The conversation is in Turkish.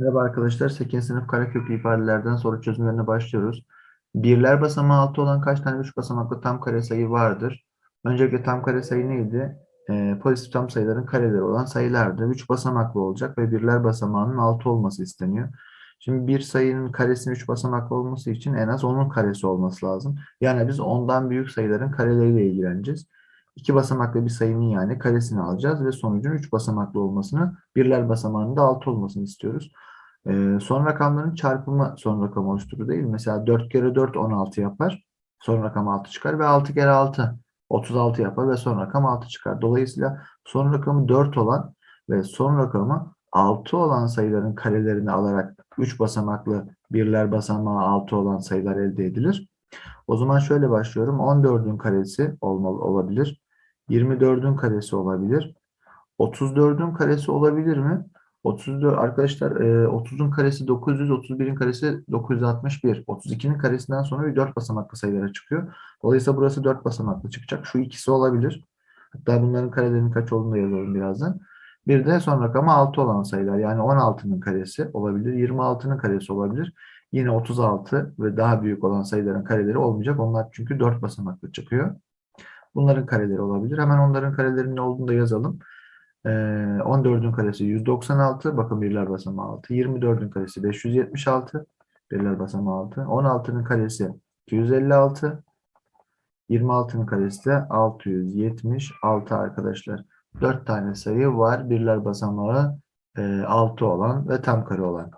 Merhaba arkadaşlar. 8. sınıf kareköklü ifadelerden soru çözümlerine başlıyoruz. Birler basamağı 6 olan kaç tane 3 basamaklı tam kare sayı vardır? Öncelikle tam kare sayı neydi? Ee, pozitif tam sayıların kareleri olan sayılardı. 3 basamaklı olacak ve birler basamağının 6 olması isteniyor. Şimdi bir sayının karesinin 3 basamaklı olması için en az 10'un karesi olması lazım. Yani biz ondan büyük sayıların kareleriyle ilgileneceğiz. İki basamaklı bir sayının yani karesini alacağız ve sonucun 3 basamaklı olmasını, birler basamağının da 6 olmasını istiyoruz. Ee, son rakamların çarpımı son rakam oluşturur değil? Mesela 4 kere 4 16 yapar. Son rakam 6 çıkar ve 6 kere 6 36 yapar ve son rakam 6 çıkar. Dolayısıyla son rakamı 4 olan ve son rakamı 6 olan sayıların karelerini alarak 3 basamaklı birler basamağı 6 olan sayılar elde edilir. O zaman şöyle başlıyorum. 14'ün karesi olmalı olabilir. 24'ün karesi olabilir. 34'ün karesi olabilir mi? 34 arkadaşlar e, 30'un karesi 900, 31'in karesi 961. 32'nin karesinden sonra bir 4 basamaklı sayılara çıkıyor. Dolayısıyla burası 4 basamaklı çıkacak. Şu ikisi olabilir. Hatta bunların karelerinin kaç olduğunu da yazalım birazdan. Bir de son rakamı 6 olan sayılar. Yani 16'nın karesi olabilir. 26'nın karesi olabilir. Yine 36 ve daha büyük olan sayıların kareleri olmayacak. Onlar çünkü 4 basamaklı çıkıyor. Bunların kareleri olabilir. Hemen onların karelerinin ne olduğunu da yazalım. Ee, 14'ün karesi 196. Bakın birler basamağı 6. 24'ün karesi 576. Birler basamağı 6. 16'nın karesi 256. 26'nın karesi de 676 arkadaşlar. 4 tane sayı var. Birler basamağı e, 6 olan ve tam kare olan.